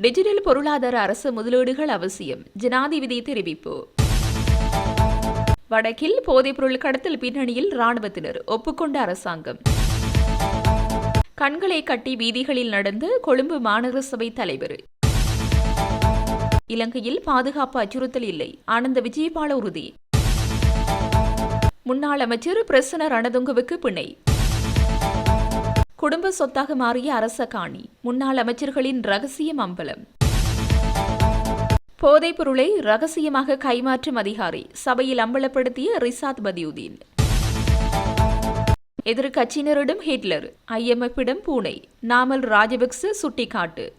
Digital பொருளாதார அரசு முதலீடுகள் அவசியம். ஜனாதிபதி தெரிவிப்பு. வடக்கில் போதைப்பொருள் கடத்தல் பின்னணியில் ராணுவத்தினர் ஒப்புக்கொண்ட அரசாங்கம். கண்களை கட்டி வீதிகளில் நடந்த கொழும்பு மாநகர சபை தலைவர். இலங்கையில் பாதுகாப்பு அச்சுறுத்தல் இல்லை. ஆனந்த விஜயபால உறுதி. முன்னாள் அமைச்சர் பிரசன்ன ரணதுங்கவுக்கு பிணை. குடும்ப சொத்தாக மாறிய அரச காணி. முன்னாள் அமைச்சர்களின் ரகசியம் அம்பலம். போதைப் பொருளை ரகசியமாக கைமாற்றும் அதிகாரி சபையில் அம்பலப்படுத்திய ரிசாத் பதியுதீன். எதிர்கட்சியினரிடம் ஹிட்லர் ஐஎம்எஃபிடம் பூனை நாமல் ராஜபக்ச சுட்டிக்காட்டு.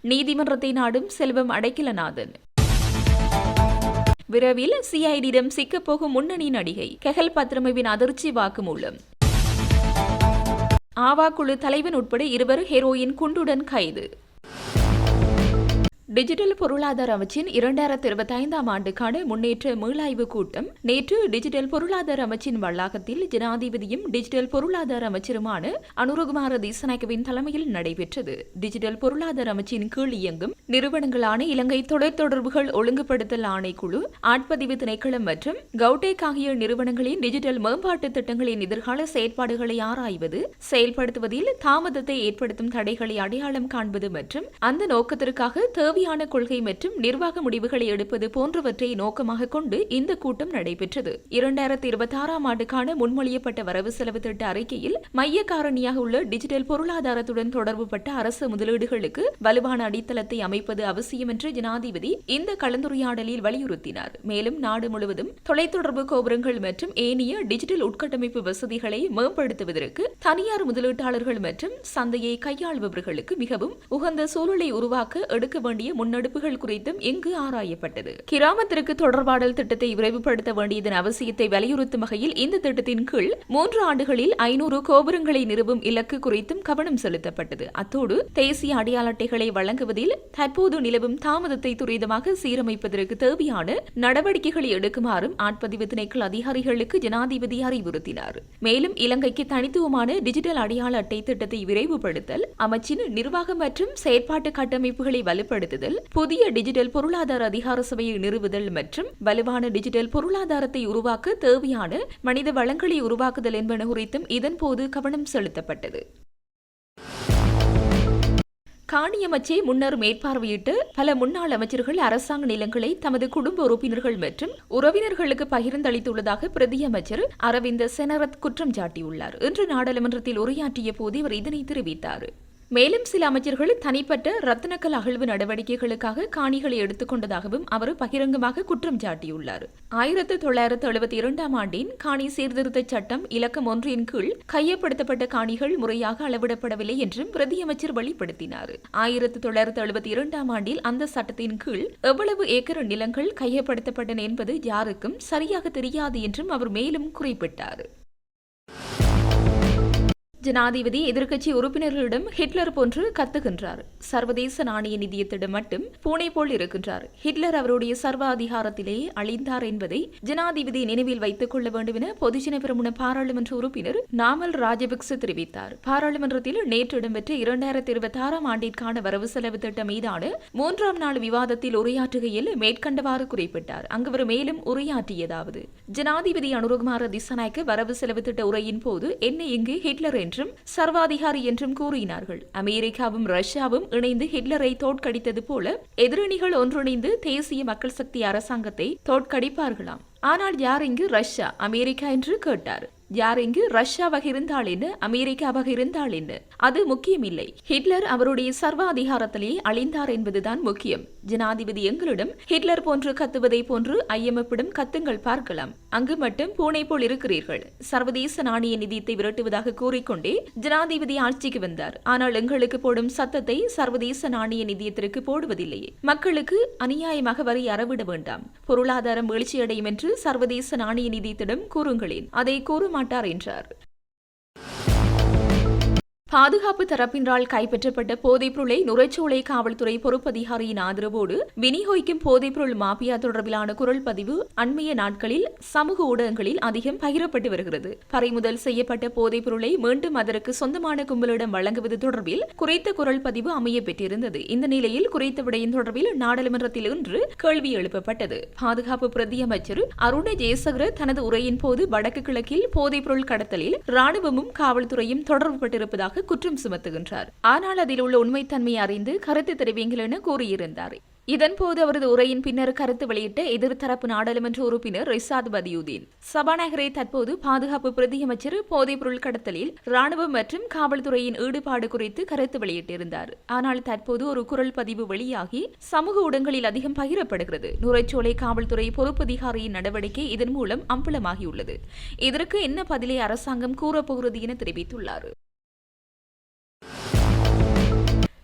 நீதிமன்றத்தை நாடும் செல்வம் அடைக்கலநாதன். விரைவில் சிஐடியிடம் சிக்கப்போகும் முன்னணி நடிகை கெஹல் பத்ரமவின் அதிர்ச்சி வாக்குமூலம். ஆவா குழு தலைவன் உட்பட இருவர் ஹெரோயின் குண்டுடன் கைது. டிஜிட்டல் பொருளாதார அமைச்சின் இரண்டாயிரத்தி இருபத்தி ஐந்தாம் ஆண்டுக்கான முன்னேற்ற மீளாய்வு கூட்டம். நேற்று டிஜிட்டல் பொருளாதார அமைச்சின் வளாகத்தில் ஜனாதிபதியும் டிஜிட்டல் பொருளாதார அமைச்சருமான அனுரகுமார தீசநாயகவின் தலைமையில் நடைபெற்றது. டிஜிட்டல் பொருளாதார அமைச்சின் கீழ் இயங்கும் நிறுவனங்களான இலங்கை தொலைத்தொடர்புகள் ஒழுங்குபடுத்தல் ஆணைக்குழு ஆட்பதிவு திணைக்களம் மற்றும் கவுடேக் ஆகிய நிறுவனங்களின் டிஜிட்டல் மேம்பாட்டு திட்டங்களின் எதிர்கால செயற்பாடுகளை ஆராய்வது செயல்படுத்துவதில் தாமதத்தை ஏற்படுத்தும் தடைகளை அடையாளம் காண்பது மற்றும் அந்த நோக்கத்திற்காக தேவையான கொள்கை மற்றும் நிர்வாக முடிவுகளை எடுப்பது போன்றவற்றை நோக்கமாக கொண்டு இந்த கூட்டம் நடைபெற்றது. இரண்டாயிரத்தி இருபத்தி ஆறாம் ஆண்டுக்கான முன்மொழியப்பட்ட வரவு செலவு திட்ட அறிக்கையில் மைய காரணியாக உள்ள டிஜிட்டல் பொருளாதாரத்துடன் தொடர்புபட்ட அரசு முதலீடுகளுக்கு வலுவான அடித்தளத்தை அமைப்பது அவசியம் என்று ஜனாதிபதி இந்த கலந்துரையாடலில் வலியுறுத்தினார். மேலும் நாடு முழுவதும் தொலைத்தொடர்பு கோபுரங்கள் மற்றும் ஏனைய டிஜிட்டல் உட்கட்டமைப்பு வசதிகளை மேம்படுத்துவதற்கு தனியார் முதலீட்டாளர்கள் மற்றும் சந்தையை கையாள்பவர்களுக்கு மிகவும் உகந்த சூழலை உருவாக்க எடுக்க வேண்டிய முன்னெடுப்புகள் குறித்தும் இங்கு ஆராயப்பட்டது. கிராமத்திற்கு தொடர்பாடல் திட்டத்தை விரைவுபடுத்த வேண்டியதன் அவசியத்தை வலியுறுத்தும் வகையில் இந்த திட்டத்தின் கீழ் மூன்று ஆண்டுகளில் ஐநூறு கோபுரங்களை நிறுவும் இலக்கு குறித்தும் கவனம் செலுத்தப்பட்டது. அத்தோடு தேசிய அடையாள அட்டைகளை வழங்குவதில் தற்போது நிலவும் தாமதத்தை துரிதமாக சீரமைப்பதற்கு தேவையான நடவடிக்கைகளை எடுக்குமாறும் ஆட்பதிவு திணைக்கள் அதிகாரிகளுக்கு ஜனாதிபதி அறிவுறுத்தினார். மேலும் இலங்கைக்கு தனித்துவமான டிஜிட்டல் அடையாள அட்டை திட்டத்தை விரைவுபடுத்தல் அமைச்சின் நிர்வாகம் மற்றும் செயற்பாட்டு கட்டமைப்புகளை வலுப்படுத்த வலுப்படுத்துதல் புதிய டிஜிட்டல் பொருளாதார அதிகார சபையை நிறுவுதல் மற்றும் வலுவான டிஜிட்டல் பொருளாதாரத்தை உருவாக்க தேவையான மனித வளங்களை உருவாக்குதல் என்பன குறித்தும் இதன்போது கவனம் செலுத்தப்பட்டது. காணியமைச்சை முன்னர் மேற்பார்வையிட்டு பல முன்னாள் அமைச்சர்கள் அரசாங்க நிலங்களை தமது குடும்ப உறுப்பினர்கள் மற்றும் உறவினர்களுக்கு பகிர்ந்தளித்துள்ளதாக பிரதி அமைச்சர் அரவிந்த் செனரத் குற்றம் சாட்டியுள்ளார். இன்று நாடாளுமன்றத்தில் உரையாற்றிய போது இவர் இதனை தெரிவித்தார். மேலும் சில அமைச்சர்கள் தனிப்பட்ட ரத்தினக்கல் அகழ்வு நடவடிக்கைகளுக்காக காணிகளை எடுத்துக்கொண்டதாகவும் அவர் பகிரங்கமாக குற்றம் சாட்டியுள்ளார். ஆயிரத்து தொள்ளாயிரத்து எழுபத்தி இரண்டாம் ஆண்டின் காணி சீர்திருத்த சட்டம் இலக்கம் ஒன்றின் கீழ் கையப்படுத்தப்பட்ட காணிகள் முறையாக அளவிடப்படவில்லை என்றும் பிரதியமைச்சர் வெளிப்படுத்தினார். ஆயிரத்து தொள்ளாயிரத்து எழுபத்தி இரண்டாம் ஆண்டில் அந்த சட்டத்தின் கீழ் எவ்வளவு ஏக்கர் நிலங்கள் கையப்படுத்தப்பட்டன என்பது யாருக்கும் சரியாக தெரியாது என்றும் அவர் மேலும் குறிப்பிட்டார். ஜனாதிபதி எதிர்க்கட்சி உறுப்பினர்களிடம் ஹிட்லர் போன்று கத்துகின்றார். சர்வதேச நாணய நிதியத்திடம் மட்டும் பூனை போல் இருக்கின்றார். ஹிட்லர் அவருடைய சர்வ அதிகாரத்திலேயே அழிந்தார் என்பதை ஜனாதிபதி நினைவில் வைத்துக் கொள்ள வேண்டும் என பொதுஜன பெருமுன பாராளுமன்ற உறுப்பினர் நாமல் ராஜபக்ச தெரிவித்தார். பாராளுமன்றத்தில் நேற்று இடம்பெற்ற இரண்டாயிரத்தி இருபத்தி ஆறாம் ஆண்டிற்கான வரவு செலவு திட்டம் மீதான மூன்றாம் நாள் விவாதத்தில் உரையாற்றுகையில் மேற்கண்டவாறு குறிப்பிட்டார். அங்கு அவர் மேலும் உரையாற்றியதாவது ஜனாதிபதி அனுரகுமார திசநாயக்க வரவு செலவு திட்ட உரையின் போது என்ன இங்கு ஹிட்லர் என்று என்றும் சர்வாதிகாரி என்றும் கூறினார்கள். அமெரிக்காவும் ரஷ்யாவும் இணைந்து ஹிட்லரை தோற்கடித்தது போல எதிரணிகள் ஒன்றிணைந்து தேசிய மக்கள் சக்தி அரசாங்கத்தை தோற்கடிப்பார்களாம். ஆனால் யார் இங்கு ரஷ்யா அமெரிக்கா என்று கேட்டார். யார் இங்கு ரஷ்யாவாக இருந்தால் என்ன அமெரிக்காவாக இருந்தால் என்ன? அது முக்கியமில்லை. ஹிட்லர் அவருடைய சர்வாதிகாரத்திலேயே அழிந்தார் என்பதுதான் முக்கியம். ஜனாதிபதி எங்களிடம் ஹிட்லர் போன்று கத்துவதை போன்று ஐஎம்எஃப்பிடம் கத்துங்கள் பார்க்கலாம். அங்கு மட்டும் பூனை போல் இருக்கிறீர்கள். சர்வதேச நாணய நிதியத்தை விரட்டுவதாக கூறிக்கொண்டே ஜனாதிபதி ஆட்சிக்கு வந்தார். ஆனால் எங்களுக்கு போடும் சத்தத்தை சர்வதேச நாணய நிதியத்திற்கு போடுவதில்லையே மக்களுக்கு அநியாயமாக வரி அறவிட வேண்டாம். பொருளாதாரம் வீழ்ச்சியடையும் என்று சர்வதேச நாணய நிதியத்திடம் கூறுங்களேன். அதை கூற மாட்டார் என்றார். பாதுகாப்பு தரப்பினரால் கைப்பற்றப்பட்ட போதைப்பொருளை நுரைச்சோலை காவல்துறை பொறுப்பதிகாரியின் ஆதரவோடு விநியோகிக்கும் போதைப்பொருள் மாபியா தொடர்பிலான குரல் பதிவு அண்மைய நாட்களில் சமூக ஊடகங்களில் அதிகம் பகிரப்பட்டு வருகிறது. பறிமுதல் செய்யப்பட்ட போதைப்பொருளை மீண்டும் அதற்கு சொந்தமான கும்பலிடம் வழங்குவது தொடர்பில் குறைத்த குரல் பதிவு அமைய பெற்றிருந்தது. இந்த நிலையில் குறைத்த விடயம் தொடர்பில் நாடாளுமன்றத்தில் இன்று கேள்வி எழுப்பப்பட்டது. பாதுகாப்பு பிரதி அமைச்சர் அருண ஜெயசகர தனது உரையின் போது வடக்கு கிழக்கில் போதைப்பொருள் கடத்தலில் ராணுவமும் காவல்துறையும் தொடர்புபட்டிருப்பதாக குற்றம் சுமத்துகின்றார். ஆனால் அதில் உள்ள உண்மைத்தன்மையை அறிந்து கருத்து தெரிவிங்கள் என கூறியிருந்தார். இதன்போது அவரது உரையின் பின்னர் கருத்து வெளியிட்ட எதிர்த்தரப்பு நாடாளுமன்ற உறுப்பினர் ரிசாத் பதியுதீன். சபாநாயகரை தற்போது பாதுகாப்பு பிரதியமைச்சர் போதைப்பொருள் கடத்தலில் ராணுவம் மற்றும் காவல்துறையின் ஈடுபாடு குறித்து கருத்து வெளியிட்டிருந்தார். ஆனால் தற்போது ஒரு குரல் பதிவு வெளியாகி சமூக ஊடகங்களில் அதிகம் பகிரப்படுகிறது. நுரைச்சோலை காவல்துறை பொறுப்பதிகாரியின் நடவடிக்கை இதன் மூலம் அம்பலமாகியுள்ளது. இதற்கு என்ன பதிலை அரசாங்கம் கூறப்போகிறது என தெரிவித்துள்ளார்.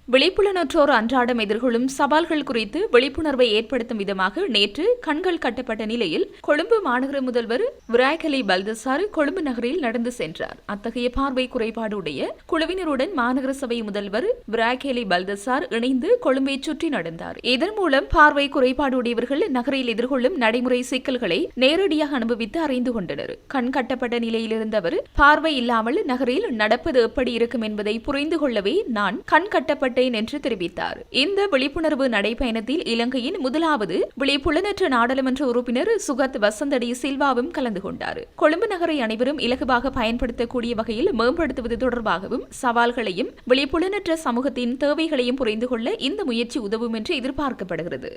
விழிப்புலனற்றோர் அன்றாடம் எதிர்கொள்ளும் சவால்கள் குறித்து விழிப்புணர்வை ஏற்படுத்தும் விதமாக நேற்று கண்கள் கட்டப்பட்ட நிலையில் கொழும்பு மாநகர முதல்வர் விராய்கலி பல்தசார் கொழும்பு நகரில் நடந்து சென்றார். அத்தகைய பார்வை குறைபாடு உடைய குழுவினருடன் மாநகர சபை முதல்வர் விராய்கலி பல்தசார் இணைந்து கொழும்பை சுற்றி நடந்தார். இதன் மூலம் பார்வை குறைபாடு உடையவர்கள் நகரில் எதிர்கொள்ளும் நடைமுறை சிக்கல்களை நேரடியாக அனுபவித்து அறிந்து கொண்டனர். கண் கட்டப்பட்ட நிலையில் இருந்தவர் பார்வை இல்லாமல் நகரில் நடப்பது எப்படி இருக்கும் என்பதை புரிந்து கொள்ளவே நான் கண் கட்டப்பட்ட மாட்டேன் என்று தெரிவித்தார். இந்த விழிப்புணர்வு நடைபயணத்தில் இலங்கையின் முதலாவது விழிப்புலனற்ற நாடாளுமன்ற உறுப்பினர் சுகத் வசந்தடி சில்வாவும் கலந்து கொண்டார். கொழும்பு நகரை அனைவரும் இலகுவாக பயன்படுத்தக்கூடிய வகையில் மேம்படுத்துவது தொடர்பாகவும் சவால்களையும் விழிப்புலனற்ற சமூகத்தின் தேவைகளையும் புரிந்து கொள்ள இந்த முயற்சி உதவும் என்று எதிர்பார்க்கப்படுகிறது.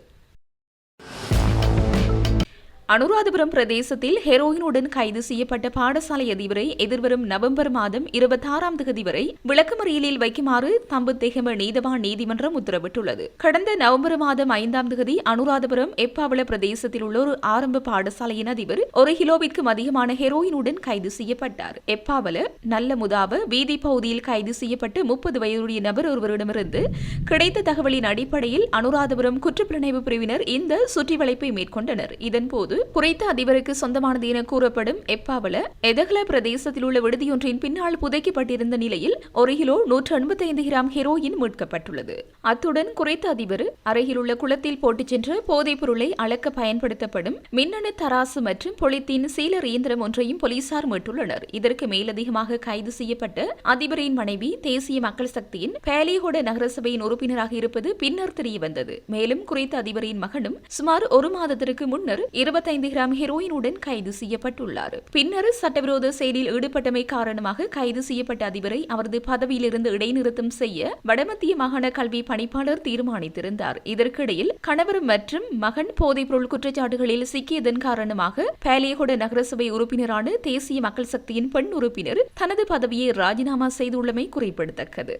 அனுராதபுரம் பிரதேசத்தில் ஹெரோயினுடன் கைது செய்யப்பட்ட பாடசாலை அதிபரை எதிர்வரும் நவம்பர் மாதம் இருபத்தாறாம் தேதி வரை விளக்கமறியலில் வைக்குமாறு தம்புத்தெகம நீதவான் நீதிமன்றம் உத்தரவிட்டுள்ளது. கடந்த நவம்பர் மாதம் ஐந்தாம் தேதி அனுராதபுரம் எப்பாவள பிரதேசத்தில் உள்ள ஒரு ஆரம்ப பாடசாலையின் அதிபர் ஒரு கிலோவிற்கும் அதிகமான ஹெரோயினுடன் கைது செய்யப்பட்டார். எப்பாவல நல்ல முதாப வீதி பகுதியில் கைது செய்யப்பட்டு முப்பது வயதுடைய நபர் ஒருவரிடமிருந்து கிடைத்த தகவலின் அடிப்படையில் அனுராதபுரம் குற்றப்புலனாய்வு பிரிவினர் இந்த சுற்றிவளைப்பை மேற்கொண்டனர். இதன்போது போது குறித்த அதிபருக்கு சொந்தமானது என கூறப்படும் எப்பாவல எதகல பிரதேசத்தில் உள்ள விடுதியொன்றின் பின்னால் புதைக்கப்பட்டிருந்த நிலையில் ஒரு கிலோ நூற்று எண்பத்தைந்து கிராம் ஹெரோயின் மீட்கப்பட்டுள்ளது. அத்துடன் குறைத்த அதிபர் அருகில் உள்ள குளத்தில் போட்டுச் சென்ற போதைப் பொருளை அளக்க பயன்படுத்தப்படும் மின்னணு தராசு மற்றும் பொலித்தீன் சீலர் இயந்திரம் ஒன்றையும் போலீசார் மீட்டுள்ளனர். இதற்கு மேலதிகமாக கைது செய்யப்பட்ட அதிபரின் மனைவி தேசிய மக்கள் சக்தியின் பேலிகோட நகரசபையின் உறுப்பினராக இருப்பது பின்னர் தெரியவந்தது. மேலும் குறித்த அதிபரின் மகனும் சுமார் ஒரு மாதத்திற்கு முன்னர் இருபத்தி இருபத்தைந்து கிராம் ஹெரோயினுடன் கைது செய்யப்பட்டுள்ளார். பின்னர் சட்டவிரோத செயலில் ஈடுபட்டமை காரணமாக கைது செய்யப்பட்ட அதிபரை அவரது பதவியிலிருந்து இடைநிறுத்தம் செய்ய வடமத்திய மாகாண கல்வி பணிப்பாளர் தீர்மானித்திருந்தார். இதற்கிடையில் கணவர் மற்றும் மகன் போதைப்பொருள் குற்றச்சாட்டுகளில் சிக்கியதன் காரணமாக பேலியகொட நகரசபை உறுப்பினரான தேசிய மக்கள் சக்தியின் பெண் உறுப்பினர் தனது பதவியை ராஜினாமா செய்துள்ளமை குறிப்பிடத்தக்கது.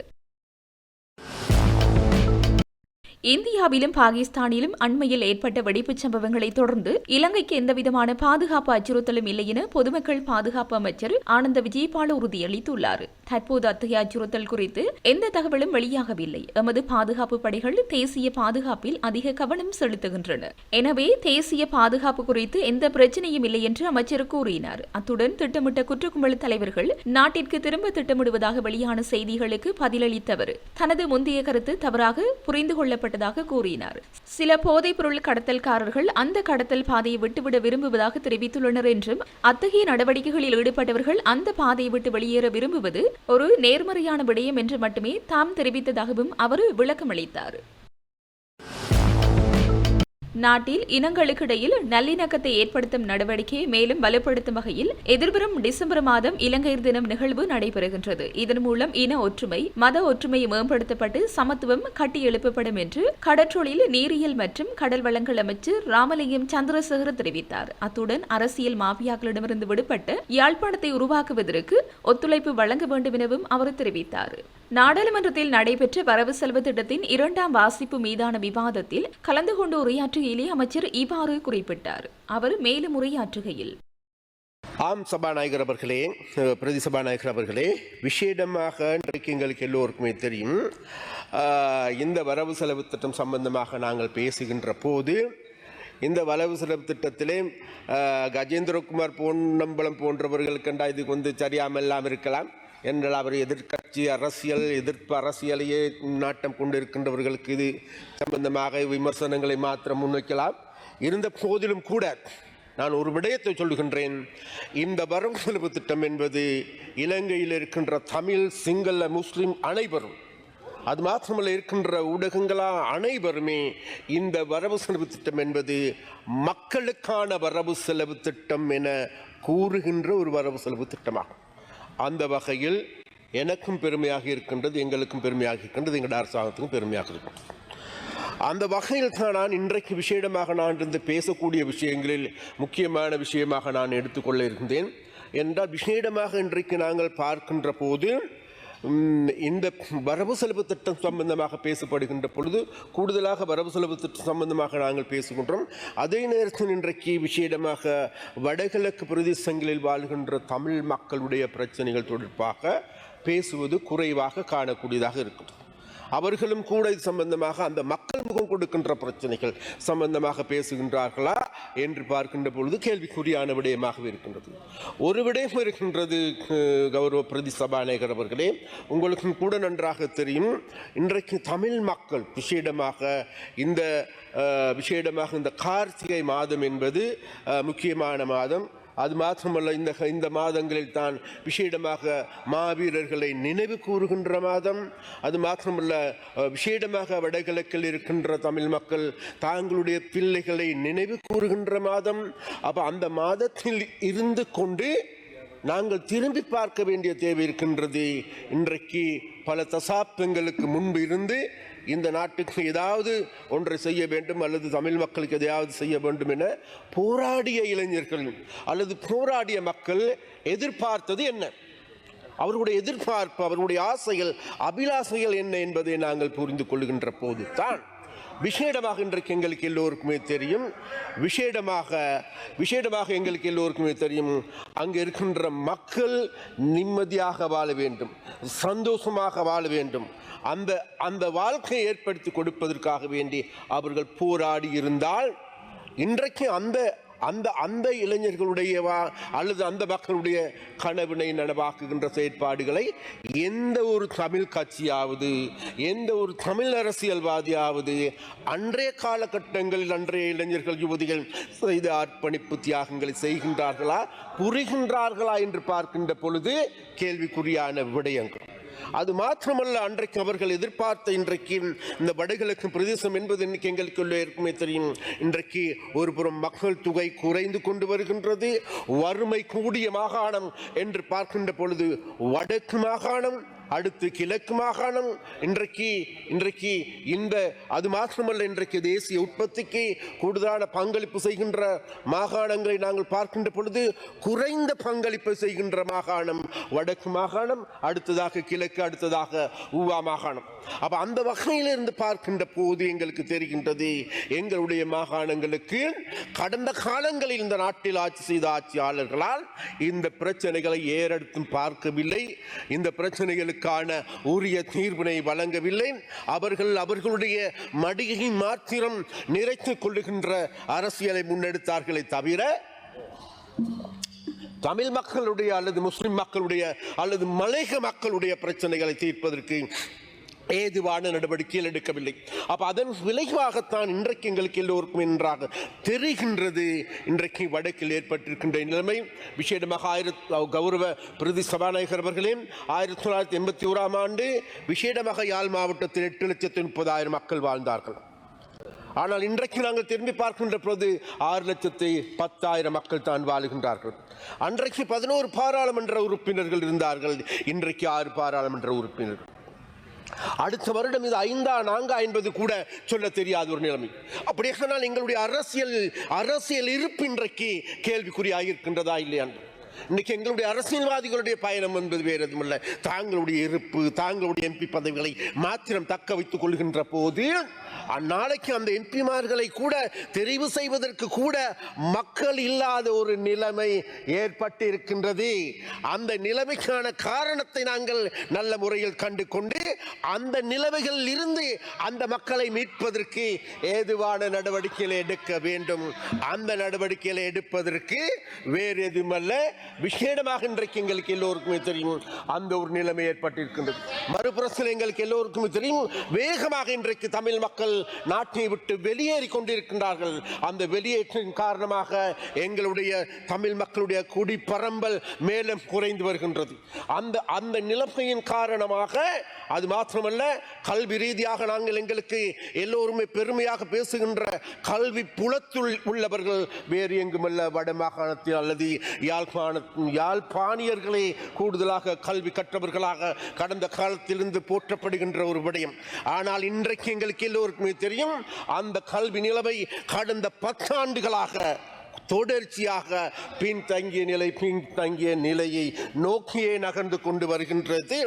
இந்தியாவிலும் பாகிஸ்தானிலும் அண்மையில் ஏற்பட்ட வெடிப்புச் சம்பவங்களை தொடர்ந்து இலங்கைக்கு எந்தவிதமான பாதுகாப்பு அச்சுறுத்தலும் இல்லை என பொதுமக்கள் பாதுகாப்பு அமைச்சர் ஆனந்த விஜயபால உறுதியளித்துள்ளார். தற்போது அத்தகைய அச்சுறுத்தல் குறித்து எந்த தகவலும் வெளியாகவில்லை. எமது பாதுகாப்பு படைகள் தேசிய பாதுகாப்பில் அதிக கவனம் செலுத்துகின்றன. எனவே தேசிய பாதுகாப்பு குறித்து எந்த பிரச்சனையும் இல்லை என்று அமைச்சர் கூறினார். அத்துடன் திட்டமிட்ட குற்றக்கும்பல் தலைவர்கள் நாட்டிற்கு திரும்ப திட்டமிடுவதாக வெளியான செய்திகளுக்கு பதிலளித்தவர். தனது முந்தைய கருத்து தவறாக புரிந்து கொள்ளப்பட்ட செய்யப்பட்டதாக கூறினார். சில போதைப் பொருள் கடத்தல்காரர்கள் அந்த கடத்தல் பாதையை விட்டுவிட விரும்புவதாக தெரிவித்துள்ளனர் என்றும் அத்தகைய நடவடிக்கைகளில் ஈடுபட்டவர்கள் அந்த பாதையை விட்டு வெளியேற விரும்புவது ஒரு நேர்மறையான விடயம் என்று மட்டுமே தாம் தெரிவித்ததாகவும் அவர் விளக்கமளித்தார். நாட்டில் இனங்களுக்கிடையில் நல்லிணக்கத்தை ஏற்படுத்தும் நடவடிக்கையை மேலும் வலுப்படுத்தும் வகையில் எதிர்வரும் டிசம்பர் மாதம் இலங்கையர் தினம் நிகழ்வு நடைபெறுகின்றது. இதன் மூலம் இன ஒற்றுமை மத ஒற்றுமை மேம்படுத்தப்பட்டு சமத்துவம் கட்டியெழுப்பப்படும் என்று கடற்றொழில் நீரியல் மற்றும் கடல் வளங்கள் அமைச்சர் ராமலிங்கம் சந்திரசேகர் தெரிவித்தார். அத்துடன் அரசியல் மாபியாக்களிடமிருந்து விடுபட்டு யாழ்ப்பாணத்தை உருவாக்குவதற்கு ஒத்துழைப்பு வழங்க வேண்டும் எனவும் அவர் தெரிவித்தார். நாடாளுமன்றத்தில் நடைபெற்ற வரவு செலவு திட்டத்தின் இரண்டாம் வாசிப்பு மீதான விவாதத்தில் கலந்து கொண்டு பேசுகையிலே அமைச்சர் இவ்வாறு குறிப்பிட்டார். அவர் மேலும் உரையாற்றுகையில் ஆம் சபாநாயகர் அவர்களே பிரதி சபாநாயகர் அவர்களே விசேடமாக இன்றைக்கு எங்களுக்கு எல்லோருக்குமே தெரியும் இந்த வரவு செலவு திட்டம் சம்பந்தமாக நாங்கள் பேசுகின்ற போது இந்த வரவு செலவு திட்டத்திலே கஜேந்திரகுமார் பொன்னம்பலம் போன்றவர்களுக்கெண்டா இதுக்கு இது வந்து சரியாமெல்லாம் இருக்கலாம். என்றால் அவர் எதிர்க்கட்சி அரசியல் எதிர்ப்பு அரசியலையே நாட்டம் கொண்டிருக்கின்றவர்களுக்கு இது சம்பந்தமாக விமர்சனங்களை மாத்திரம் முன்வைக்கலாம். இருந்த போதிலும் கூட நான் ஒரு விடயத்தை சொல்லுகின்றேன். இந்த வரவு செலவு திட்டம் என்பது இலங்கையில் இருக்கின்ற தமிழ் சிங்கள முஸ்லீம் அனைவரும் அது மாத்திரமல்ல இருக்கின்ற ஊடகங்களா அனைவருமே இந்த வரவு செலவு திட்டம் என்பது மக்களுக்கான வரவு செலவு திட்டம் என கூறுகின்ற ஒரு வரவு செலவு திட்டமாகும். அந்த வகையில் எனக்கும் பெருமையாக இருக்கின்றது எங்களுக்கும் பெருமையாக இருக்கின்றது எங்கள் அரசாங்கத்துக்கும் பெருமையாக இருக்கின்றது அந்த வகையில் தான் நான் இன்றைக்கு விசேடமாக நான் இருந்து பேசக்கூடிய விஷயங்களில் முக்கியமான விஷயமாக நான் எடுத்துக்கொள்ள இருந்தேன். என்றால் விஷேடமாக இன்றைக்கு நாங்கள் பார்க்கின்ற போது இந்த வரவு செலவு திட்டம் சம்பந்தமாக பேசப்படுகின்ற பொழுது கூடுதலாக வரவு செலவு திட்டம் சம்பந்தமாக நாங்கள் பேசுகின்றோம். அதே நேரத்தில் இன்றைக்கு விஷேடமாக வடகிழக்கு பிரதேசங்களில் வாழ்கின்ற தமிழ் மக்களுடைய பிரச்சனைகள் தொடர்பாக பேசுவது குறைவாக காணக்கூடியதாக இருக்கிறது அவர்களும் கூட இது சம்பந்தமாக அந்த மக்கள் முகம் கொடுக்கின்ற பிரச்சனைகள் சம்பந்தமாக பேசுகின்றார்களா என்று பார்க்கின்ற பொழுது கேள்விக்குறியான விடயமாகவே இருக்கின்றது. ஒரு விடயம் இருக்கின்றது கௌரவ பிரதி சபாநாயகர் அவர்களே. உங்களுக்கும் கூட நன்றாக தெரியும் இன்றைக்கு தமிழ் மக்கள் விசேடமாக இந்த விசேடமாக இந்த கார்த்திகை மாதம் என்பது முக்கியமான மாதம். அது மாத்திரமல்ல இந்த இந்த மாதங்களில் தான் விசேடமாக மாவீரர்களை நினைவு கூறுகின்ற மாதம். அது மாத்திரமல்ல விஷேடமாக விசேடமாக வடகிழக்கில் இருக்கின்ற தமிழ் மக்கள் தாங்களுடைய பிள்ளைகளை நினைவு கூறுகின்ற மாதம். அப்போ அந்த மாதத்தில் இருந்து கொண்டு நாங்கள் திரும்பி பார்க்க வேண்டிய தேவை இருக்கின்றது. இன்றைக்கு பல தசாப்தங்களுக்கு முன்பு இருந்து இந்த நாட்டுக்கு ஏதாவது ஒன்றை செய்ய வேண்டும் அல்லது தமிழ் மக்களுக்கு எதையாவது செய்ய வேண்டும் என போராடிய இளைஞர்கள் அல்லது போராடிய மக்கள் எதிர்பார்த்தது என்ன? அவர்களுடைய எதிர்பார்ப்பு அவர்களுடைய ஆசைகள் அபிலாசைகள் என்ன என்பதை நாங்கள் புரிந்து கொள்கின்ற போது தான் விசேடமாக இன்றைக்கு எங்களுக்கு எல்லோருக்குமே தெரியும். விசேடமாக விசேடமாக எங்களுக்கு எல்லோருக்குமே தெரியும். அங்கே இருக்கின்ற மக்கள் நிம்மதியாக வாழ வேண்டும். சந்தோஷமாக வாழ வேண்டும். அந்த அந்த வாழ்க்கையை ஏற்படுத்தி கொடுப்பதற்காக வேண்டி அவர்கள் போராடி இருந்தால் இன்றைக்கு அந்த அந்த அந்த இளைஞர்களுடைய வா- அல்லது அந்த மக்களுடைய கனவினை நனவாக்குகின்ற செயற்பாடுகளை எந்த ஒரு தமிழ் கட்சியாவது எந்த ஒரு தமிழ் அரசியல்வாதியாவது அன்றைய காலகட்டங்களில் அன்றைய இளைஞர்கள் யுவதிகள் செய்த அர்ப்பணிப்பு தியாகங்களை செய்கின்றார்களா புரிகின்றார்களா என்று பார்க்கின்ற பொழுது கேள்விக்குறியான விடயங்கள். அது மாத்திரமல்ல அன்றைக்கு அவர்கள் எதிர்பார்த்த இன்றைக்கு இந்த வடகிழக்கு பிரதேசம் என்பது இன்னைக்கு எங்களுக்கு இருக்குமே தெரியும். இன்றைக்கு ஒரு புறம் மக்கள் தொகை குறைந்து கொண்டு வருகின்றது வறுமை கூடிய மாகாணம் என்று பார்க்கின்ற பொழுது வடக்கு மாகாணம் அடுத்து கிழக்கு மாகாணம். இன்றைக்கு இன்றைக்கு இந்த அது மாத்திரமல்ல இன்றைக்கு தேசிய உற்பத்திக்கு கூடுதலான பங்களிப்பு செய்கின்ற மாகாணங்களை நாங்கள் பார்க்கின்ற பொழுது குறைந்த பங்களிப்பு செய்கின்ற மாகாணம் வடக்கு மாகாணம் அடுத்ததாக கிழக்கு அடுத்ததாக ஊவா மாகாணம். அப்போ அந்த வகையிலிருந்து பார்க்கின்ற போது எங்களுக்கு தெரிகின்றது எங்களுடைய மாகாணங்களுக்கு கடந்த காலங்களில் இந்த நாட்டில் ஆட்சி செய்த ஆட்சியாளர்களால் இந்த பிரச்சனைகளை ஏறெடுத்தும் பார்க்கவில்லை. இந்த பிரச்சனைகளுக்கு அவர்களுக்கான உரிய தீர்வினை வழங்கவில்லை. அவர்கள் அவர்களுடைய மடியை மாத்திரம் நிறைத்துக் கொள்ளுகின்ற அரசியலை முன்னெடுத்தார்களே தவிர தமிழ் மக்களுடைய அல்லது முஸ்லிம் மக்களுடைய அல்லது மலைக மக்களுடைய பிரச்சனைகளை தீர்ப்பதற்கு ஏதுவான நடவடிக்கைகள் எடுக்கவில்லை. அப்போ அதன் விளைவாகத்தான் இன்றைக்கு எங்களுக்கு எல்லோருக்கும் என்றாக தெரிகின்றது. இன்றைக்கு வடக்கில் ஏற்பட்டிருக்கின்ற நிலைமை. விசேடமாக ஆயிரத்து கௌரவ பிரதி சபாநாயகர் அவர்களே ஆயிரத்தி தொள்ளாயிரத்தி எண்பத்தி ஓராம் ஆண்டு விசேடமாக யாழ் மாவட்டத்தில் எட்டு லட்சத்தி முப்பதாயிரம் மக்கள் வாழ்ந்தார்கள். ஆனால் இன்றைக்கு நாங்கள் திரும்பி பார்க்கின்ற பொழுது ஆறு லட்சத்தி பத்தாயிரம் மக்கள் தான் வாழுகின்றார்கள். அன்றைக்கு பதினோரு பாராளுமன்ற உறுப்பினர்கள் இருந்தார்கள். இன்றைக்கு ஆறு பாராளுமன்ற உறுப்பினர்கள். அடுத்த வருடம் இது ஐந்தா நாங்கா என்பது கூட சொல்ல தெரியாத ஒரு நிலைமை. அப்படியானால் எங்களுடைய அரசியல் அரசியல் இருப்பு இன்றைக்கு கேள்விக்குறியாக இருக்கின்றதா இல்லையா? இன்னைக்கு எங்களுடைய அரசியல்வாதிகளுடைய பயணம் என்பது வேறு எதுவுமில்லை. தாங்களுடைய இருப்பு தாங்களுடைய எம்பி பதவிகளை மாத்திரம் தக்க வைத்துக் கொள்கின்ற போது அந்நாளைக்கு அந்த எம்பிமார்களை கூட தெரிவு செய்வதற்கு கூட மக்கள் இல்லாத ஒரு நிலைமை ஏற்பட்டு இருக்கின்றது அந்த நிலைமைக்கான காரணத்தை நாங்கள் நல்ல முறையில் கண்டு கொண்டு அந்த நிலைமைகளில் இருந்து அந்த மக்களை மீட்பதற்கு ஏதுவான நடவடிக்கைகளை எடுக்க வேண்டும். அந்த நடவடிக்கைகளை எடுப்பதற்கு வேறு எதுவுமல்ல. விசேடமாக இன்றைக்கு எங்களுக்கு எல்லோருக்குமே தெரியும். அந்த ஒரு நிலைமை ஏற்பட்டிருக்கின்றது. மறுபுறத்தில் எங்களுக்கு எல்லோருக்குமே தெரியும். வேகமாக இன்றைக்கு தமிழ் மக்கள் நாட்டை விட்டு வெளியேறி கொண்டிருக்கின்றார்கள். அந்த வெளியேற்றின் காரணமாக எங்களுடைய தமிழ் மக்களுடைய குடிப்பரம்பல் மேலும் குறைந்து வருகின்றது. அந்த அந்த நிலைமையின் காரணமாக அது மாத்திரமல்ல கல்வி ரீதியாக நாங்கள் எங்களுக்கு எல்லோருமே பெருமையாக பேசுகின்ற கல்வி புலத்துள் உள்ளவர்கள் வேறு எங்குமல்ல வடமாகாணத்தில் அல்லது யாழ்ப்பாண யாழ்ப்பாணியர்களே கூடுதலாக கல்வி கற்றவர்களாக கடந்த காலத்திலிருந்து போற்றப்படுகின்ற ஒரு விடயம். ஆனால் இன்றைக்கு எங்களுக்கு எல்லோருக்குமே தெரியும் அந்த கல்வி நிலவை கடந்த பத்தாண்டுகளாக தொடர்ச்சியாக பின்தங்கிய நிலை பின்தங்கிய நிலையை நோக்கியே நகர்ந்து கொண்டு வருகின்றது.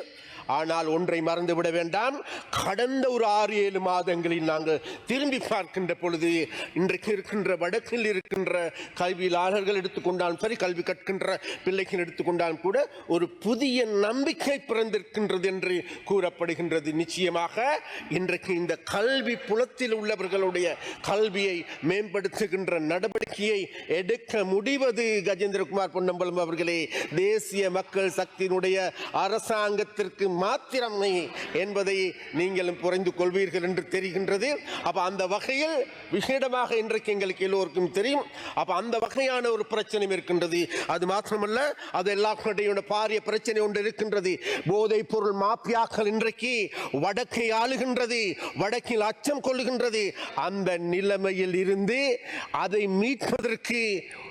ஆனால் ஒன்றை மறந்துவிட வேண்டாம். கடந்த ஒரு ஆறு ஏழு மாதங்களில் நாங்கள் திரும்பி பார்க்கின்ற பொழுது இன்றைக்கு இருக்கின்ற வடக்கில் இருக்கின்ற கல்வியாளர்கள் எடுத்துக்கொண்டாலும் சரி கல்வி கற்கின்ற பிள்ளைகள் எடுத்துக்கொண்டாலும் கூட ஒரு புதிய நம்பிக்கை பிறந்திருக்கின்றது என்று கூறப்படுகின்றது. நிச்சயமாக இன்றைக்கு இந்த கல்வி புலத்தில் உள்ளவர்களுடைய கல்வியை மேம்படுத்துகின்ற நடவடிக்கையை எடுக்க முடிவது கஜேந்திரகுமார் பொன்னம்பலம் அவர்களே. தேசிய மக்கள் சக்தியினுடைய அரசாங்கத்திற்கு மாத்திரமே என்பதை நீங்களும் புரிந்து கொள்வீர்கள் என்று தெரிகின்றது. அப்போ அந்த வகையில் விசேடமாக இன்றைக்கு எங்களுக்கு எல்லோருக்கும் தெரியும். அப்போ அந்த வகையான ஒரு பிரச்சனையும் இருக்கின்றது. அது மாத்திரமல்ல அது எல்லாருடைய பாரிய பிரச்சனை ஒன்று இருக்கின்றது. போதைப் பொருள் மாப்பியாக்கள் இன்றைக்கு வடக்கை ஆளுகின்றது வடக்கில் அச்சம் கொள்ளுகின்றது. அந்த நிலைமையில் இருந்து அதை மீட்பதற்கு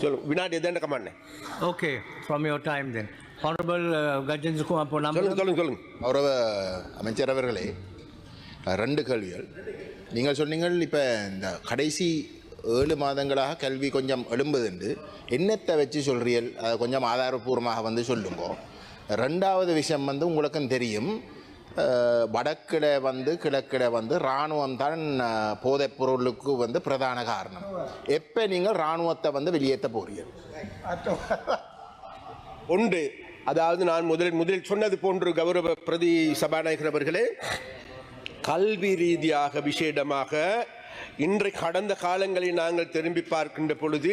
சொல்லுங்க வினாடி எதாண்ட Okay, from your time then. Honorable uh, Gajendra Kumar Ponnambalam. சொல்லுங்க சொல்லுங்க சொல்லுங்க கௌரவ அமைச்சர் அவர்களே ரெண்டு கேள்விகள். நீங்கள் சொன்னீங்கள் இப்போ இந்த கடைசி ஏழு மாதங்களாக கல்வி கொஞ்சம் எழும்புதுண்டு என்னத்தை வச்சு சொல்றீர்கள்? அதை கொஞ்சம் ஆதாரபூர்வமாக வந்து சொல்லுங்க. ரெண்டாவது விஷயம் வந்து உங்களுக்கும் தெரியும். வடக்கிட வந்து கிழக்கிட வந்து இராணுவம் தான் போதைப் பொருளுக்கு வந்து பிரதான காரணம். எப்போ நீங்கள் இராணுவத்தை வந்து வெளியேற்ற போறீர்கள்? ஒன்று அதாவது நான் முதலில் முதலில் சொன்னது போன்று கௌரவ பிரதி சபாநாயகர் அவர்களே கல்வி ரீதியாக விசேடமாக இன்றை கடந்த காலங்களில் நாங்கள் திரும்பி பார்க்கின்ற பொழுது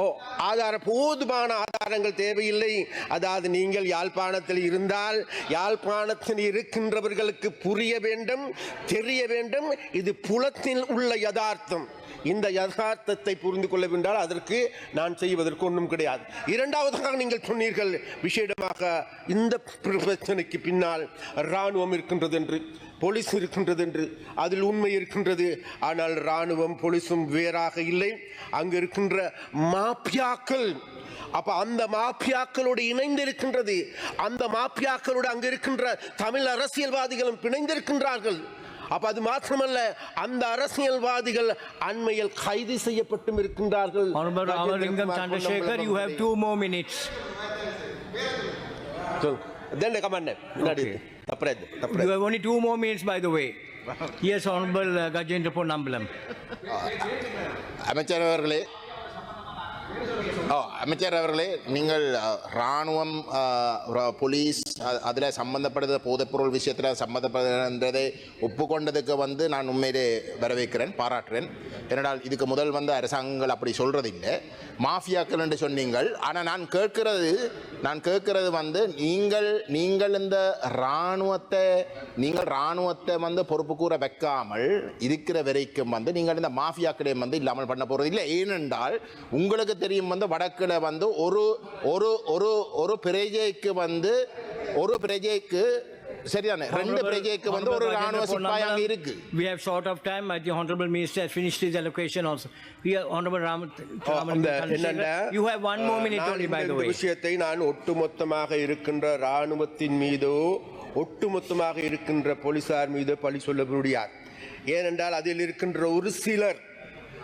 ஓ ஆதார போதுமான ஆதாரங்கள் தேவையில்லை. அதாவது நீங்கள் யாழ்ப்பாணத்தில் இருந்தால் யாழ்ப்பாணத்தில் இருக்கின்றவர்களுக்கு புரிய வேண்டும் தெரிய வேண்டும். இது புலத்தில் உள்ள யதார்த்தம். இந்த யதார்த்தத்தை புரிந்து கொள்ளவென்றால் அதற்கு நான் செய்வதற்கு ஒன்றும் கிடையாது. இரண்டாவதாக நீங்கள் சொன்னீர்கள் விசேடமாக இந்த பிரச்சனைக்கு பின்னால் இராணுவம் இருக்கின்றது என்று. போலீஸ் இருக்கின்றது என்று அதில் உண்மை இருக்கின்றது. ஆனால் இராணுவம் போலீஸும் வேறாக இல்லை. அங்கு இருக்கின்ற மாப்பியாக்கள் அப்ப அந்த மாப்பியாக்களோடு இணைந்து இருக்கின்றது அந்த மாப்பியாக்களோடு அங்கு இருக்கின்ற தமிழ் அரசியல்வாதிகளும் பிணைந்திருக்கின்றார்கள். அப்ப அது மாத்திரமல்ல அந்த அரசியல்வாதிகள் அண்மையில் கைது செய்யப்பட்டும் இருக்கின்றார்கள். Honorable Ramalingam Chandrasekhar, you have only two more minutes, by the way. Yes, Honorable uh, Gajendra Ponnambalam. அமைச்சர் அவர்களே அமைச்சர் அவர்களே நீங்கள் இராணுவம் போலீஸ் அதில் சம்பந்தப்படுற போதைப்பொருள் விஷயத்தில் சம்மந்தப்படுறதை ஒப்புக்கொண்டதுக்கு வந்து நான் உண்மையிலே வரவேற்கிறேன் பாராட்டுறேன். ஏனென்றால் இதுக்கு முதல் வந்து அரசாங்கங்கள் அப்படி சொல்கிறது இல்லை மாஃபியாக்கள் என்று சொன்னீங்கள். ஆனால் நான் கேட்கிறது நான் கேட்கிறது வந்து நீங்கள் நீங்கள் இந்த இராணுவத்தை நீங்கள் இராணுவத்தை வந்து பொறுப்பு கூற வைக்காமல் இருக்கிற வரைக்கும் வந்து நீங்கள் இந்த மாஃபியாக்களையும் வந்து இல்லாமல் பண்ண போகிறது இல்லை ஏனென்றால் உங்களுக்கு தெரியும் வந்து வடக்கில் வந்து ஒரு ஒரு ஒரு ஒரு பிரஜைக்கு வந்து ஒரு பிரஜைக்கு சரிதானே ரெண்டு பிரஜைக்கு வந்து ஒரு ராணுவ சிப்பாய் அங்க இருக்கு We have short of time. I Honorable Minister has finished his allocation also. We are Honorable Ram. You have one more minute only, by the way. விஷயத்தை நான் ஒட்டுமொத்தமாக இருக்கின்ற இராணுவத்தின் மீதோ ஒட்டுமொத்தமாக இருக்கின்ற போலீசார் மீதோ பழி சொல்ல முடியாது ஏனென்றால் அதில் இருக்கின்ற ஒரு சிலர்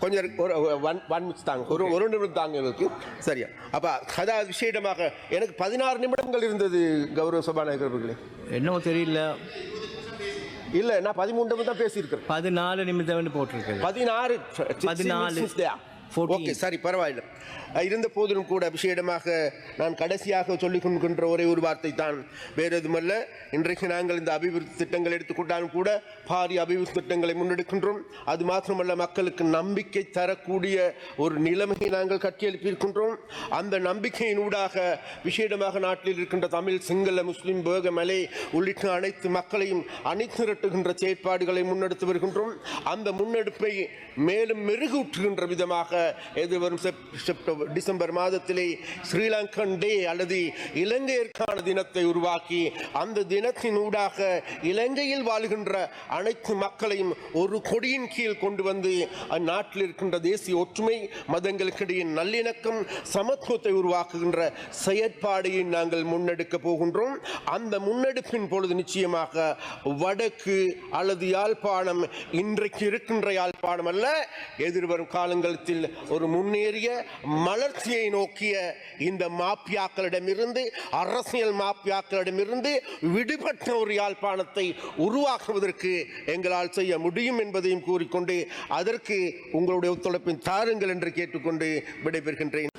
கொஞ்சம். ஒரு ஒன் ஒன் மினிட்ஸ் தாங்க. ஒரு ஒரு நிமிடம் தாங்க எனக்கு சரியா. அப்ப அதாவது விஷயமாக எனக்கு பதினாறு நிமிடங்கள் இருந்தது கௌரவ சபாநாயகர் அவர்களே. என்னவோ தெரியல. இல்ல நான் பதிமூன்று நிமிடம் தான் பேசியிருக்கிறேன். பதினாலு நிமிடம் போட்டிருக்கு பதினாறு பதினாலு. ஓகே சரி பரவாயில்லை. இருந்த போதிலும் கூட விசேடமாக நான் கடைசியாக சொல்லிக் கொள்கின்ற ஒரே ஒரு வார்த்தை தான் வேறு எதுமல்ல இன்றைக்கு நாங்கள் இந்த அபிவிருத்தி திட்டங்கள் எடுத்துக்கொண்டாலும் கூட பாரிய அபிவிருத்தி திட்டங்களை முன்னெடுக்கின்றோம். அது மாத்திரமல்ல மக்களுக்கு நம்பிக்கை தரக்கூடிய ஒரு நிலைமையை நாங்கள் கட்டியெழுப்பியிருக்கின்றோம். அந்த நம்பிக்கையினூடாக விசேடமாக நாட்டில் இருக்கின்ற தமிழ் சிங்கள முஸ்லீம் பேக மலை உள்ளிட்ட அனைத்து மக்களையும் அணிதிரட்டுகின்ற செயற்பாடுகளை முன்னெடுத்து வருகின்றோம். அந்த முன்னெடுப்பை மேலும் மெருகூற்றுகின்ற விதமாக எதிர்வரும் செப் செப்டம்பர் டிசம்பர் மாதத்திலே ஸ்ரீலங்கன் டே அல்லது இலங்கையிற்கான தினத்தை உருவாக்கி அந்த தினத்தின் ஊடாக இலங்கையில் வாழ்கின்ற அனைத்து மக்களையும் ஒரு கொடியின் கீழ் கொண்டு வந்து அந்நாட்டில் இருக்கின்ற தேசிய ஒற்றுமை மதங்களுக்கிடையே நல்லிணக்கம் சமத்துவத்தை உருவாக்குகின்ற செயற்பாடையை நாங்கள் முன்னெடுக்க போகின்றோம். அந்த முன்னெடுப்பின் பொழுது நிச்சயமாக வடக்கு அல்லது யாழ்ப்பாணம் இன்றைக்கு இருக்கின்ற யாழ்ப்பாணம் அல்ல எதிர்வரும் காலங்களில் ஒரு முன்னேறிய மலர்ச்சியை நோக்கிய இந்த மாப்பியாக்களிடமிருந்து அரசியல் மாப்பியாக்களிடமிருந்து விடுபட்ட ஒரு யாழ்ப்பாணத்தை உருவாக்குவதற்கு எங்களால் செய்ய முடியும் என்பதையும் கூறிக்கொண்டு அதற்கு உங்களுடைய ஒத்துழைப்பின் தாருங்கள் என்று கேட்டுக்கொண்டு விடைபெறுகின்றேன்.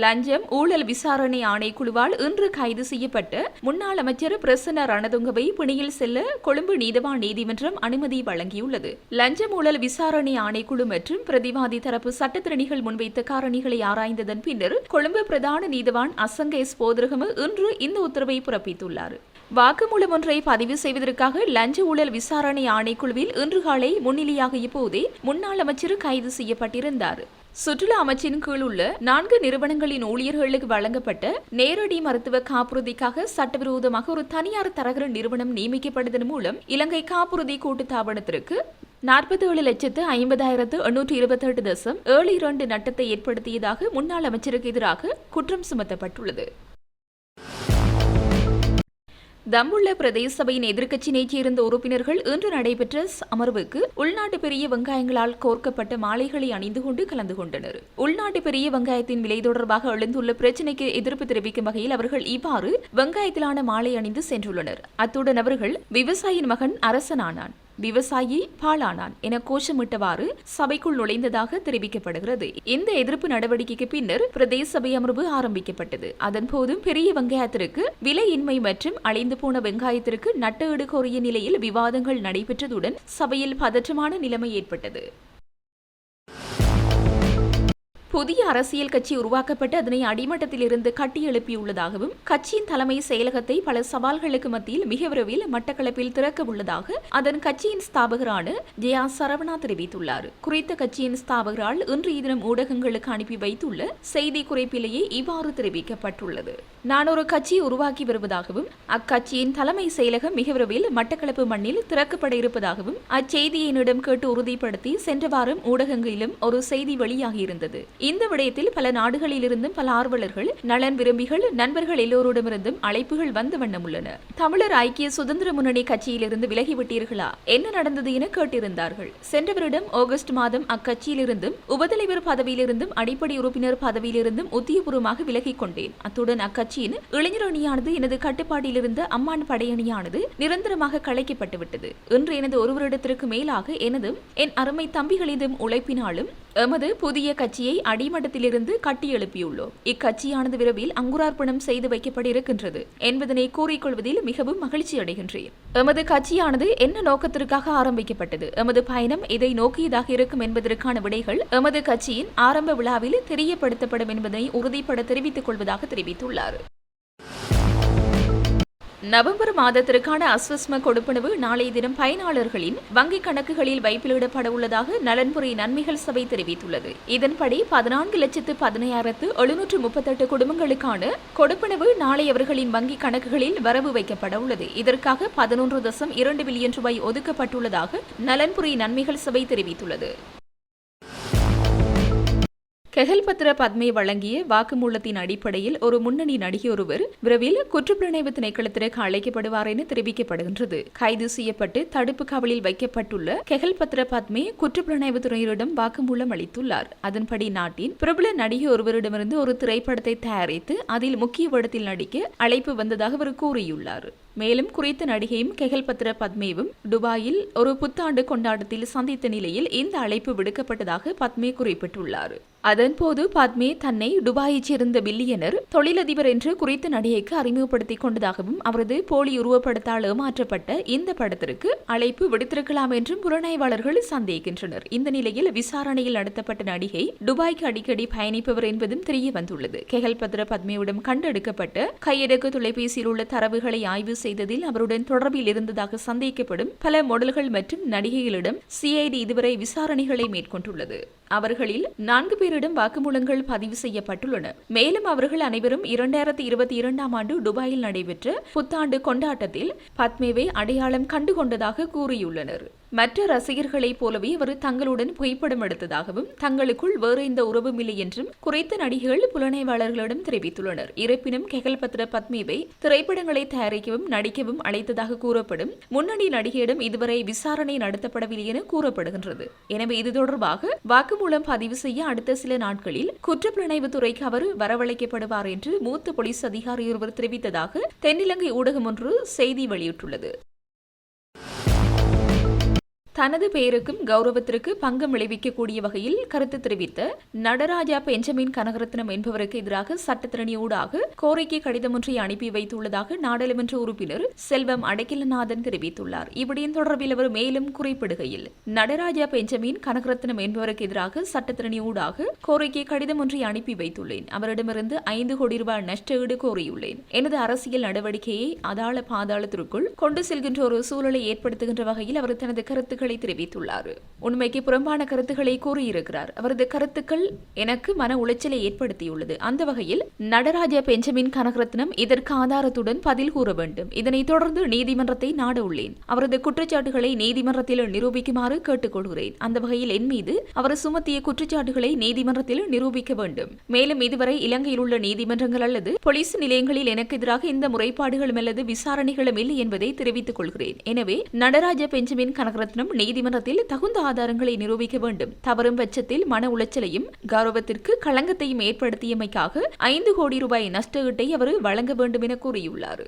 லஞ்சம் ஊழல் விசாரணை ஆணைக்குழுவால் இன்று கைது செய்யப்பட்டு முன்னாள் அமைச்சர் பிரசன்ன ரணதுங்கவை பிணையில் செல்ல கொழும்பு நீதவான் நீதிமன்றம் அனுமதி வழங்கியுள்ளது. லஞ்சம் ஊழல் விசாரணை ஆணைக்குழு மற்றும் பிரதிவாதி தரப்பு சட்டத்திறனிகள் முன்வைத்த காரணிகளை ஆராய்ந்ததன் பின்னர் கொழும்பு பிரதான நீதவான் அசங்கேஸ் போதரகம இன்று இந்த உத்தரவை பிறப்பித்துள்ளார். வாக்குமூலம் ஒன்றை பதிவு செய்வதற்காக லஞ்ச ஊழல் விசாரணை ஆணைக்குழுவில் இன்று காலை முன்னிலையாகிய போதே முன்னாள் அமைச்சர் கைது செய்யப்பட்டிருந்தார். சுற்றுலா அமைச்சின் கீழ் உள்ள நான்கு நிறுவனங்களின் ஊழியர்களுக்கு வழங்கப்பட்ட நேரடி மருத்துவ காப்புறுதிக்காக சட்டவிரோதமாக ஒரு தனியார் தரகர் நிறுவனம் நியமிக்கப்படுவதன் மூலம் இலங்கை காப்புறுதி கூட்டுத்தாபனத்திற்கு நாற்பத்தி ஏழு லட்சத்து ஐம்பதாயிரத்து எண்ணூற்று இருபத்தெட்டு தசம் ஏழு இரண்டு நட்டத்தை ஏற்படுத்தியதாக முன்னாள் அமைச்சருக்கு எதிராக குற்றம் சுமத்தப்பட்டுள்ளது. தம்புள்ள பிரதேச சபையின் எதிர்க்கட்சியினைச் சேர்ந்த உறுப்பினர்கள் இன்று நடைபெற்ற அமர்வுக்கு உள்நாட்டு பெரிய வெங்காயங்களால் கோர்க்கப்பட்ட மாலைகளை அணிந்து கொண்டு கலந்து கொண்டனர். உள்நாட்டு பெரிய வெங்காயத்தின் விலை தொடர்பாக எழுந்துள்ள பிரச்சினைக்கு எதிர்ப்பு தெரிவிக்கும் வகையில் அவர்கள் இவ்வாறு வெங்காயத்திலான மாலை அணிந்து சென்றுள்ளனர். அத்துடன் அவர்கள் விவசாயியின் மகன் அரசனானான். விவசாயி பாழானான் என கோஷமிட்டவாறு சபைக்குள் நுழைந்ததாக தெரிவிக்கப்படுகிறது. இந்த எதிர்ப்பு நடவடிக்கைக்கு பின்னர் பிரதேச சபை அமர்வு ஆரம்பிக்கப்பட்டது. அதன்போதும் பெரிய வெங்காயத்திற்கு விலையின்மை மற்றும் அழிந்து போன வெங்காயத்திற்கு நட்டஈடு கோரிய நிலையில் விவாதங்கள் நடைபெற்றதுடன் சபையில் பதற்றமான நிலைமை ஏற்பட்டது. புதிய அரசியல் கட்சி உருவாக்கப்பட்டு அதனை அடிமட்டத்திலிருந்து கட்டியெழுப்பியுள்ளதாகவும் கட்சியின் தலைமை செயலகத்தை பல சவால்களுக்கு மத்தியில் மிக விரைவில் மட்டக்களப்பில் திறக்க உள்ளதாக அதன் கட்சியின் ஸ்தாபகரான ஜெயா சரவணா தெரிவித்துள்ளார். குறித்த கட்சியின் ஸ்தாபகரால் இன்றைய தினம் ஊடகங்களுக்கு அனுப்பி வைத்துள்ள செய்தி குறிப்பிலேயே இவ்வாறு தெரிவிக்கப்பட்டுள்ளது. நான் ஒரு கட்சியை உருவாக்கி வருவதாகவும் அக்கட்சியின் தலைமை செயலகம் மிக விரைவில் மட்டக்களப்பு மண்ணில் திறக்கப்பட இருப்பதாகவும் அச்செய்தியை என்னிடம் கேட்டு உறுதிப்படுத்தி சென்ற வாரம் ஊடகங்களிலும் ஒரு செய்தி வெளியாகியிருந்தது. இந்த விடயத்தில் பல நாடுகளிலிருந்தும் பல ஆர்வலர்கள் நலன் விரும்பிகள் நண்பர்கள் எல்லோரிடமிருந்தும் அழைப்புகள் வந்த வண்ணம் உள்ளன. தமிழர் ஐக்கிய சுதந்திர முன்னணி கட்சியிலிருந்து விலகிவிட்டீர்களா? என்ன நடந்தது என கேட்டிருந்தார்கள். சென்ற வருடம் ஆகஸ்ட் மாதம் அக்கட்சியிலிருந்தும் உபதலைவர் பதவியிலிருந்தும் அடிப்படை உறுப்பினர் பதவியிலிருந்தும் உத்தியபூர்வமாக விலகிக் கொண்டேன். அத்துடன் அக்கட்சியின் இளைஞர் அணியானது எனது கட்டுப்பாட்டில் இருந்த அம்மான் படையணியானது நிரந்தரமாக கலைக்கப்பட்டுவிட்டது இன்று எனது ஒரு வருடத்திற்கு மேலாக எனதும் என் அருமை தம்பிகளிதும் உழைப்பினாலும் எமது புதிய கட்சியை அடிமட்டத்திலிருந்து கட்டியெழுப்பியுள்ளோம் இக்கட்சியானது விரைவில் அங்குரார்ப்பணம் செய்து வைக்கப்பட இருக்கின்றது என்பதனை கூறிக்கொள்வதில் மிகவும் மகிழ்ச்சி அடைகின்றேன். எமது கட்சியானது என்ன நோக்கத்திற்காக ஆரம்பிக்கப்பட்டது? எமது பயணம் இதை நோக்கியதாக இருக்கும் என்பதற்கான விடைகள் எமது கட்சியின் ஆரம்ப விழாவில் தெரியப்படுத்தப்படும் என்பதை உறுதிப்பட தெரிவித்துக் கொள்வதாக தெரிவித்துள்ளார். நவம்பர் மாதத்திற்கான அஸ்வஸ்ம கொடுப்பனவு நாளைய தினம் பயனாளர்களின் வங்கிக் கணக்குகளில் வைப்பிலிடப்பட உள்ளதாக நலன்புரி நன்மைகள் சபை தெரிவித்துள்ளது. இதன்படி பதினான்கு லட்சத்து பதினாயிரத்து எழுநூற்று முப்பத்தெட்டு குடும்பங்களுக்கான கொடுப்பனவு நாளை அவர்களின் வங்கிக் கணக்குகளில் வரவு வைக்கப்பட உள்ளது. இதற்காக பதினொன்று தசம் இரண்டு பில்லியன் ரூபாய் ஒதுக்கப்பட்டுள்ளதாக நலன்புரி நன்மைகள் சபை தெரிவித்துள்ளது. கெகல்பத்ர பத்மே வழங்கிய வாக்குமூலத்தின் அடிப்படையில் ஒரு முன்னணி நடிகை ஒருவர் விரைவில் குற்றப்புலனாய்வு திணைக்களத்திற்கு அழைக்கப்படுவார் என தெரிவிக்கப்படுகின்றது. கைது செய்யப்பட்டு தடுப்பு காவலில் வைக்கப்பட்டுள்ள கெகல்பத்ர பத்மே குற்றப்புலனாய்வு துறையினரிடம் வாக்குமூலம் அளித்துள்ளார். அதன்படி நாட்டின் பிரபல நடிகை ஒருவரிடமிருந்து ஒரு திரைப்படத்தை தயாரித்து அதில் முக்கிய வேடத்தில் நடிக்க அழைப்பு வந்ததாக அவர் கூறியுள்ளார். மேலும் குறித்த நடிகையும் கெகல்பத்ர பத்மேவும் துபாயில் ஒரு புத்தாண்டு கொண்டாட்டத்தில் சந்தித்த நிலையில் இந்த அழைப்பு விடுக்கப்பட்டதாக பத்மே குறிப்பிட்டுள்ளார். அதன்போது பத்மே தன்னை துபாயைச் சேர்ந்த பில்லியனர் தொழிலதிபர் என்று குறித்த நடிகைக்கு அறிமுகப்படுத்திக் கொண்டதாகவும் அவரது போலி உருவப்படத்தால் ஏமாற்றப்பட்ட இந்த படத்திற்கு அழைப்பு விடுத்திருக்கலாம் என்றும் புலனாய்வாளர்கள் சந்தேகின்றனர் இந்த நிலையில் விசாரணையில் நடத்தப்பட்ட நடிகை துபாய்க்கு அடிக்கடி பயணிப்பவர் என்பதும் தெரிய வந்துள்ளது. கெகல்பத்ர பத்மேவிடம் கண்டெடுக்கப்பட்ட கையடக்கு தொலைபேசியில் உள்ள தரவுகளை ஆய்வு செய்ததில் அவருடன் தொடர்பில் இருந்ததாக சந்தேகிக்கப்படும் பல மொடல்கள் மற்றும் நடிகைகளிடம் சிஐடி இதுவரை விசாரணைகளை மேற்கொண்டுள்ளது. அவர்களில் நான்கு பேரிடம் வாக்குமூலங்கள் பதிவு செய்யப்பட்டுள்ளன. மேலும் அவர்கள் அனைவரும் இரண்டாயிரத்தி இருபத்தி இரண்டாம் ஆண்டு துபாயில் நடைபெற்ற புத்தாண்டு கொண்டாட்டத்தில் பத்மேவை அடையாளம் கண்டுகொண்டதாக கூறியுள்ளனர். மற்ற ரசிகர்களைப் போலவே அவர் தங்களுடன் புகைப்படம் எடுத்ததாகவும் தங்களுக்குள் வேறு எந்த உறவும் இல்லை என்றும் குறைத்த நடிகைகள் புலனாய்வாளர்களிடம் தெரிவித்துள்ளனர். இருப்பினும் கெகல்பத்ர பத்மேவை திரைப்படங்களை தயாரிக்கவும் நடிக்கவும் அழைத்ததாக கூறப்படும் முன்னணி நடிகையிடம் இதுவரை விசாரணை நடத்தப்படவில்லை என கூறப்படுகின்றது. எனவே இது தொடர்பாக வாக்கு மூலம் பதிவு செய்ய அடுத்த சில நாட்களில் குற்றப்புலனாய்வு துறைக்கு அவர் வரவழைக்கப்படுவார் என்று மூத்த போலீஸ் அதிகாரி ஒருவர் தெரிவித்ததாக தென்னிலங்கை ஊடகம் ஒன்று செய்தி வெளியிட்டுள்ளது. தனது பெயருக்கும் கௌரவத்திற்கு பங்கம் விளைவிக்கக்கூடிய வகையில் கருத்து தெரிவித்த நடராஜா பெஞ்சமின் கனகரத்னம் என்பவருக்கு எதிராக சட்டத்திரணி ஊடாக கோரிக்கை கடிதம் ஒன்றை அனுப்பி வைத்துள்ளதாக நாடாளுமன்ற உறுப்பினர் செல்வம் அடக்கிலநாதன் தெரிவித்துள்ளார். இவ்விடயம் தொடர்பில் அவர் மேலும் குறிப்பிடுகையில் நடராஜா பெஞ்சமின் கனகரத்னம் என்பவருக்கு எதிராக சட்டத்திரணி ஊடாக கோரிக்கை கடிதம் ஒன்றை அனுப்பி வைத்துள்ளேன். அவரிடமிருந்து ஐந்து கோடி ரூபாய் நஷ்டஈடு கோரியுள்ளேன். எனது அரசியல் நடவடிக்கையை அதாள பாதாளத்திற்குள் கொண்டு செல்கின்ற ஒரு சூழலை ஏற்படுத்துகின்ற வகையில் அவர் தனது கருத்துக்களை கருத்துக்களை தெரிவித்துள்ளார். உண்மைக்கு புறம்பான கருத்துக்களை கூறியிருக்கிறார். அவரது கருத்துக்கள் எனக்கு மன உளைச்சலை ஏற்படுத்தியுள்ளது. அந்த வகையில் நடராஜ பெஞ்சமின் கனகரத்னம் இதற்கு ஆதாரத்துடன் பதில் கூற வேண்டும். இதனைத் தொடர்ந்து நீதிமன்றத்தை நாட உள்ளேன் அவரது குற்றச்சாட்டுகளை நீதிமன்றத்தில் நிரூபிக்குமாறு கேட்டுக்கொள்கிறேன். அந்த வகையில் என் மீது அவர் சுமத்திய குற்றச்சாட்டுகளை நீதிமன்றத்தில் நிரூபிக்க வேண்டும். மேலும் இதுவரை இலங்கையில் உள்ள நீதிமன்றங்கள் அல்லது போலீஸ் நிலையங்களில் எனக்கு எதிராக இந்த முறைப்பாடுகளும் அல்லது விசாரணைகளும் இல்லை என்பதை தெரிவித்துக் கொள்கிறேன். எனவே நடராஜ பெஞ்சமின் கனகரத்னம் நீதிமன்றத்தில் தகுந்த ஆதாரங்களை நிரூபிக்க வேண்டும். தவறும் பட்சத்தில் மன உளைச்சலையும் கௌரவத்திற்கு களங்கத்தையும் ஏற்படுத்தியமைக்காக ஐந்து கோடி ரூபாய் நஷ்ட ஈட்டை அவர் வழங்க வேண்டும் என கூறியுள்ளார்.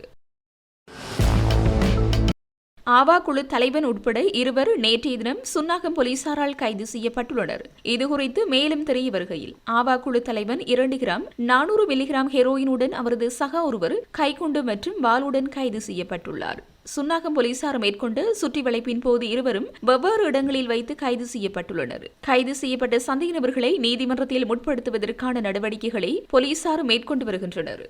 ஆவா குழு தலைவன் உட்பட இருவர் நேற்றைய தினம் சுன்னாகம் போலீசாரால் கைது செய்யப்பட்டுள்ளனர். இதுகுறித்து மேலும் தெரிய வருகையில் ஆவா குழு தலைவன் இரண்டு கிராம் நானூறு மில்லிகிராம் ஹெரோயினுடன் அவரது சக ஒருவர் கைக்குண்டு மற்றும் வாளுடன் கைது செய்யப்பட்டுள்ளார். சுன்னாகம் போலீசார் மேற்கொண்ட சுற்றி வளைப்பின் போது இருவரும் வெவ்வேறு இடங்களில் வைத்து கைது செய்யப்பட்டுள்ளனர். கைது செய்யப்பட்ட சந்தேக நபர்களை நீதிமன்றத்தில் முற்படுத்துவதற்கான நடவடிக்கைகளை போலீசார் மேற்கொண்டு வருகின்றனர்.